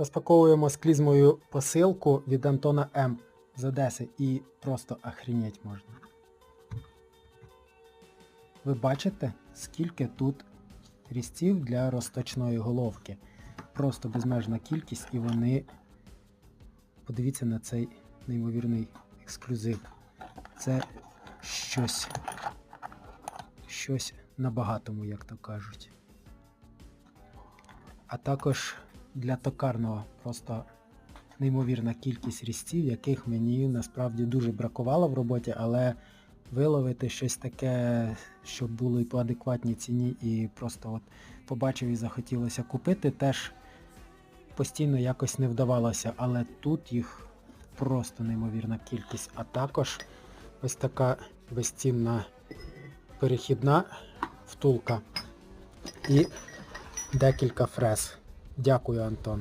Розпаковуємо з клізмою посилку від Антона М з Одеси і просто охренеть можна. Ви бачите, скільки тут різців для розточної головки. Просто безмежна кількість і вони... Подивіться на цей неймовірний ексклюзив. Це щось. Щось на багатому, як то кажуть. А також для токарного просто неймовірна кількість різців, яких мені насправді дуже бракувало в роботі, але виловити щось таке, щоб було і по адекватній ціні, і просто от побачив і захотілося купити, теж постійно якось не вдавалося, але тут їх просто неймовірна кількість. А також ось така безцінна перехідна втулка і декілька фрез. Дякую, Антон.